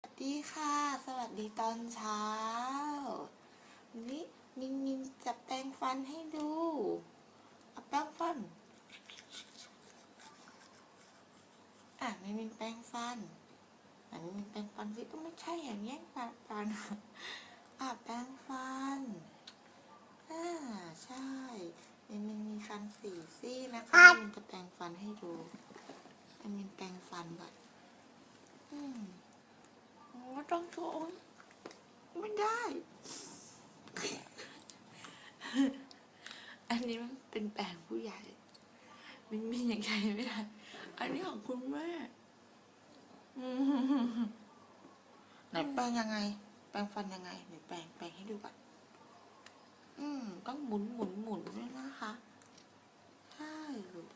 สวัสดีค่ะ สวัสดีตอนเช้าวันนี้มินมินจะแปรงฟันให้ดูเอาแปรงฟัน อะมินมินแปรงฟันอะมินมินแปรงฟันสิต้องไม่ใช่อย่างแย่งฟันฟันอะแปรงฟัน อ่าใช่มินมินมีฟันสี่ซี่นะคะมินมินจะแปรงฟันให้ดูมินมินแปรงฟันก่อน อืม โอ้ ต้องโชว์ไม่ได้ อันนี้มันเป็นแปลงผู้ใหญ่ มันมีอย่างไรไม่ได้ อันนี้ของคุณแม่ไหนแปลงยังไง แปลงฟันยังไงไหนแปลงแปลงให้ดูก่อนอืมต้องหมุนหมุนหมุนด้วยนะคะ ใช่ลูก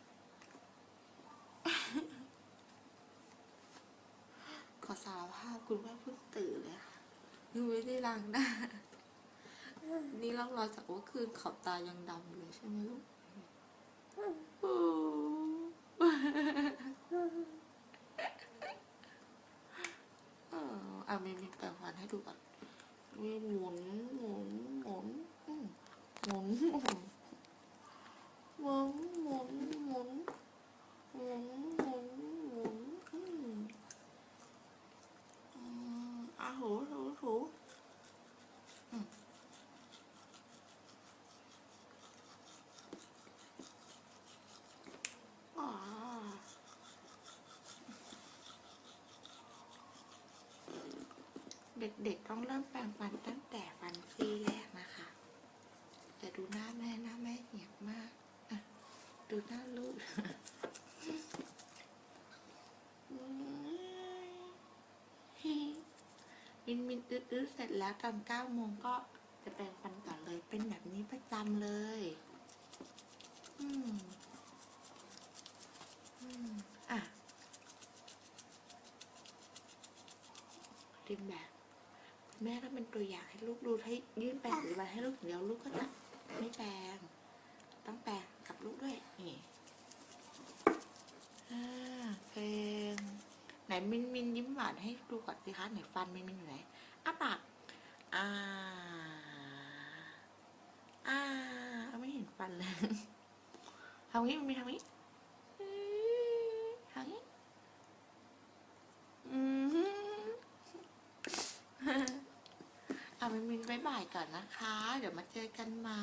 ข อสารภาพคุณแม่เพิ่งตื่นเลยค่ะยังไม่ได้ล้างหน้า นี่ร่องรอยจากว่าคืนขอบตายังดำอยู่เลยใช่ไหมลูกโอ้เออเอามีมีแปรงฟันให้ดูก่อนมีหมุนหมุนหมุนอืมหมุนหมุนหมุนหมุนหมุนหมุนหมุนหมุนอืม อืมอะ ถูถูถูอืมอ๋อเด็กๆ ต้องเริ่มแปรงฟันตั้งแต่ฟันซี่แรกนะคะ แต่ดูหน้าแม่หน้าแม่เหี่ยมมาก ดูหน้าลูก มินมินอื้อๆเสร็จแล้วตอนเก้าโมงก็จะแปรงฟันก่อนเลยเป็นแบบนี้ประจำเลย อืม อืม อะเรียนแบบแม่ก็เป็นตัวอย่างให้ลูกดูให้ยื่นแปรงหรืออะไรให้ลูกเดี๋ยวลูกก็จะไม่แปรงต้องแปรงกับลูกด้วยนี่ อ่าเพลงไหน มินมินยิ้มหวานให้ดูก่อนสิคะไหนฟันมินมินอยู่ไหนอ้าปากอ่าอ่าไม่เห็นฟันเลยทำงี้มินทำงี้ทำงี้อืมอะมินมินบายบายก่อนนะคะ เดี๋ยวมาเจอกันใหม่